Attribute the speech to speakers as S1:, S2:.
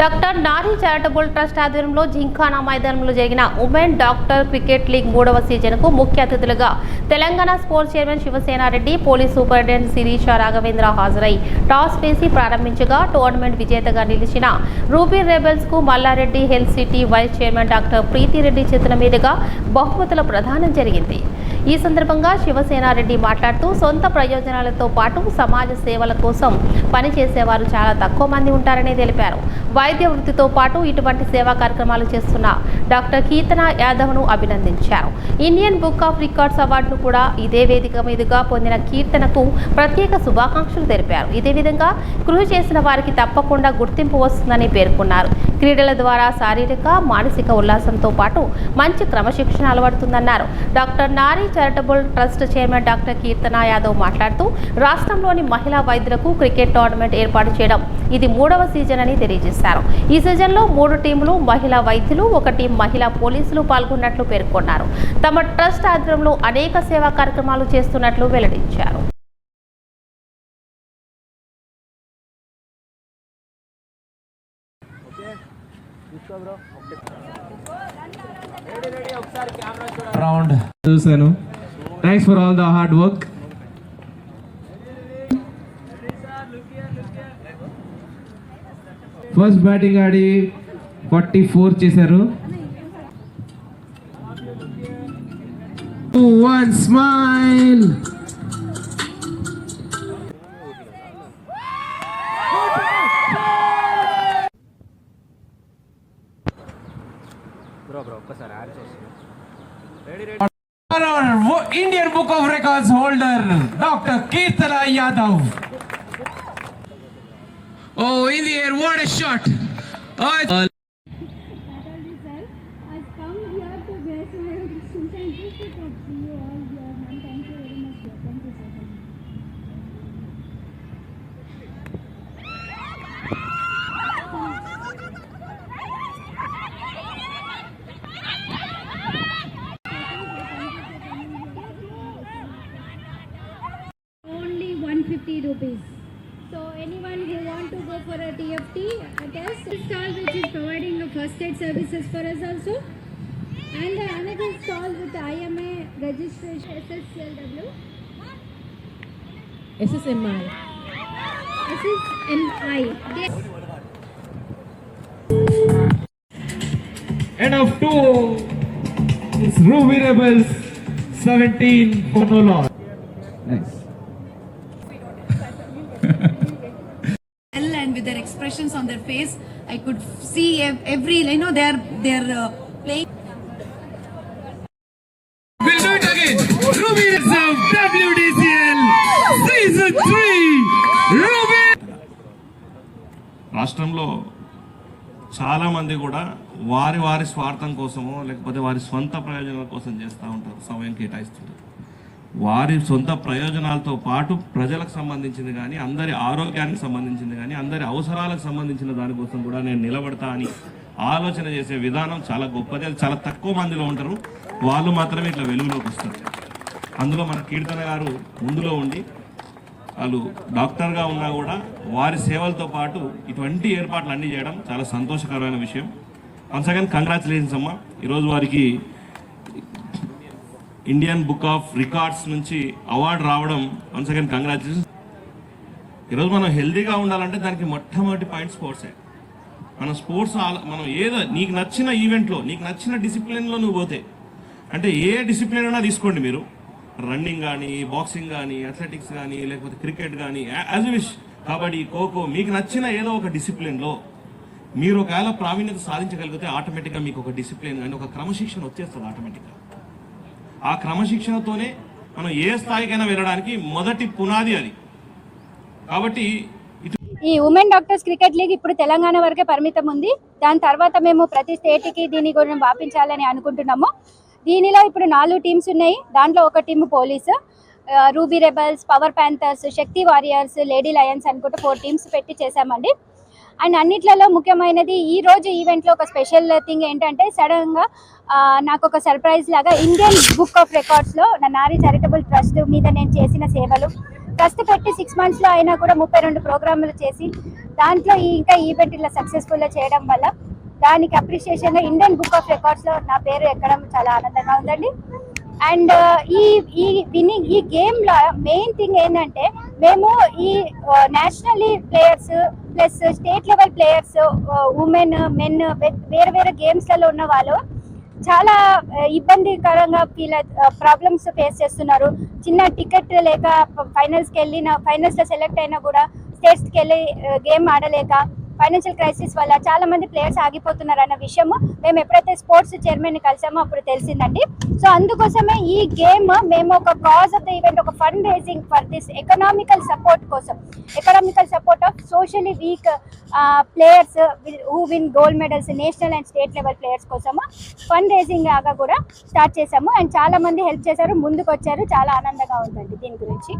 S1: Doctor Nari charitable trust ఆధ్వర్యంలో జింఖానా మైదానంలో జరిగిన ఉమెన్ డాక్టర్ క్రికెట్ లీగ్ మూడవ సీజన్కు ముఖ్య అతిథులుగా Telangana sports chairman Sivasenareddy police superintendent Sirisha Raghavendra హాజరై టాస్ వేసి ప్రారంభించగా టోర్నమెంట్ విజేతగా నిలిచిన Ruby రెబెల్స్కు Mallareddy health city vice chairman doctor Preethireddy చేతుల మీదుగా బహుమతుల ప్రదానం జరిగింది. ఈ సందర్భంగా శివసేనారెడ్డి మాట్లాడుతూ సొంత ప్రయోజనాలతో పాటు సమాజ సేవల కోసం పనిచేసేవారు చాలా తక్కువ మంది ఉంటారని తెలిపారు. వైద్య వృత్తితో పాటు ఇటువంటి సేవా కార్యక్రమాలు చేస్తున్న డాక్టర్ కీర్తన యాదవ్ను అభినందించారు. ఇండియన్ బుక్ ఆఫ్ రికార్డ్స్ అవార్డును కూడా ఇదే వేదిక మీదుగా పొందిన కీర్తనకు ప్రత్యేక శుభాకాంక్షలు తెలిపారు. ఇదే విధంగా కృషి చేసిన వారికి తప్పకుండా గుర్తింపు వస్తుందని పేర్కొన్నారు. క్రీడల ద్వారా శారీరక మానసిక ఉల్లాసంతో పాటు మంచి క్రమశిక్షణ అలవడుతుందన్నారు. Doctor Nari charitable trust chairman doctor Keerthana Yadav మాట్లాడుతూ రాష్ట్రంలోని మహిళా వైద్యులకు క్రికెట్ టోర్నమెంట్ ఏర్పాటు చేయడం ఇది మూడవ సీజన్ అని తెలియజేశారు. ఈ సీజన్లో మూడు టీములు మహిళా వైద్యులు ఒక టీం మహిళా పోలీసులు పాల్గొన్నట్లు పేర్కొన్నారు. తమ ట్రస్ట్ ఆధ్వర్యంలో అనేక సేవా కార్యక్రమాలు చేస్తున్నట్లు వెల్లడించారు.
S2: Round. చూశాను. Thanks for all the hard work first batting Audi forty four చేశారు. one smile Indian book of records holder doctor Keerthana Yadav oh in the air what a shot
S3: Natalie sir 150 rupees. So anyone who want to go for a TFT a test, stall which is providing the first aid services for us also. And another stall with IMA registration SSCLW.
S4: SSMI.
S3: SSMI. They-
S2: End of two is Ruby Rebels 17 for no loss. Nice.
S4: Expressions on their face, I could see ev- every, you know, they're they're uh, playing.
S2: We'll do it again. Ruby Reserve WDCL Season 3 Ruby
S5: రాష్ట్రంలో చాలామంది కూడా వారి వారి స్వార్థం కోసమో లేకపోతే వారి సొంత ప్రయోజనాల కోసం చేస్తూ ఉంటారు సమయం కేటాయిస్తుంటారు వారి సొంత ప్రయోజనాలతో పాటు ప్రజలకు సంబంధించింది కానీ అందరి ఆరోగ్యానికి సంబంధించింది కానీ అందరి అవసరాలకు సంబంధించిన దానికోసం కూడా నేను నిలబడతా అని ఆలోచన చేసే విధానం చాలా గొప్పది. అది చాలా తక్కువ మందిలో ఉంటారు. వాళ్ళు మాత్రమే ఇట్లా వెలుగులోకి వస్తారు. అందులో మన కీర్తన గారు ముందులో ఉండి వాళ్ళు డాక్టర్గా ఉన్నా కూడా వారి సేవలతో పాటు ఇటువంటి ఏర్పాట్లు అన్నీ చేయడం చాలా సంతోషకరమైన విషయం. వన్స్ అగైన్ కంగ్రాచులేషన్స్ అమ్మా. ఈరోజు వారికి ఇండియన్ బుక్ ఆఫ్ రికార్డ్స్ నుంచి అవార్డు రావడం వన్స్ అగైన్ కంగ్రాచులేషన్స్ ఈరోజు మనం హెల్తీగా ఉండాలంటే దానికి మొట్టమొదటి పాయింట్ స్పోర్ట్సే మన స్పోర్ట్స్ మనం ఏదో నీకు నచ్చిన ఈవెంట్లో నీకు నచ్చిన డిసిప్లిన్లో నువ్వు పోతే అంటే ఏ డిసిప్లిన్ అయినా తీసుకోండి మీరు. రన్నింగ్ కానీ బాక్సింగ్ కానీ అథ్లెటిక్స్ కానీ లేకపోతే క్రికెట్ కానీ యాజ్ విష్ కబడ్డీ ఖోఖో మీకు నచ్చిన ఏదో ఒక డిసిప్లిన్లో మీరు ఒకవేళ ప్రావీణ్యత సాధించగలిగితే ఆటోమేటిక్గా మీకు ఒక డిసిప్లిన్ కానీ ఒక క్రమశిక్షణ వచ్చేస్తుంది ఆటోమేటిక్గా ఆ క్రమశిక్షణతోనే మనం ఏ స్థాయికైనా వెళ్ళడానికి మొదటి పునాది అది. కాబట్టి
S3: ఈ ఉమెన్ డాక్టర్స్ క్రికెట్ లీగ్ ఇప్పుడు తెలంగాణ వరకే పరిమితం ఉంది. దాని తర్వాత మేము ప్రతి స్టేట్కి దీని గురించి వాపించాలని అనుకుంటున్నాము. దీనిలో ఇప్పుడు నాలుగు టీమ్స్ ఉన్నాయి. దాంట్లో ఒక team police Ruby rebels power panthers Shakti warriors lady lions అనుకుంటూ ఫోర్ టీమ్స్ పెట్టి చేశామండి. అండ్ అన్నిట్లలో ముఖ్యమైనది ఈ రోజు ఈవెంట్లో ఒక స్పెషల్ థింగ్ ఏంటంటే సడన్గా నాకు ఒక సర్ప్రైజ్ లాగా ఇండియన్ బుక్ ఆఫ్ రికార్డ్స్లో నా నారీ చారిటబుల్ ట్రస్ట్ మీద నేను చేసిన సేవలు. ట్రస్ట్ పెట్టి సిక్స్ మంత్స్లో అయినా కూడా ముప్పై రెండు ప్రోగ్రాములు చేసి దాంట్లో ఈ ఇంకా ఈవెంట్ ఇలా సక్సెస్ఫుల్గా చేయడం వల్ల దానికి అప్రిషియేషన్గా ఇండియన్ బుక్ ఆఫ్ రికార్డ్స్లో నా పేరు ఎక్కడం చాలా ఆనందంగా ఉందండి. అండ్ ఈ ఈ విన్నింగ్ ఈ గేమ్లో మెయిన్ థింగ్ ఏంటంటే మేము ఈ nationally players plus state level players women men వేరే వేరే గేమ్స్లలో ఉన్న వాళ్ళు చాలా ఇబ్బందికరంగా ఫీల్ ప్రాబ్లమ్స్ ఫేస్ చేస్తున్నారు. చిన్న టికెట్ లేక ఫైనల్స్కి వెళ్ళిన ఫైనల్స్లో సెలెక్ట్ అయినా కూడా స్టేట్స్కి వెళ్ళి గేమ్ ఆడలేక ఫైనాన్షియల్ క్రైసిస్ వల్ల చాలా మంది ప్లేయర్స్ ఆగిపోతున్నారు అన్న విషయము మేము ఎప్పుడైతే స్పోర్ట్స్ చైర్మన్ కలిసామో అప్పుడు తెలిసిందండి. సో అందుకోసమే ఈ గేమ్ మేము ఒక కాజ్ ఆఫ్ ద ఈవెంట్ ఒక fund raising for this economical support కోసం economical support of socially weak players who win gold medals national and state level players కోసము ఫండ్ రేజింగ్ లాగా కూడా స్టార్ట్ చేసాము. అండ్ చాలా మంది హెల్ప్ చేశారు ముందుకు వచ్చారు చాలా ఆనందంగా ఉందండి దీని గురించి.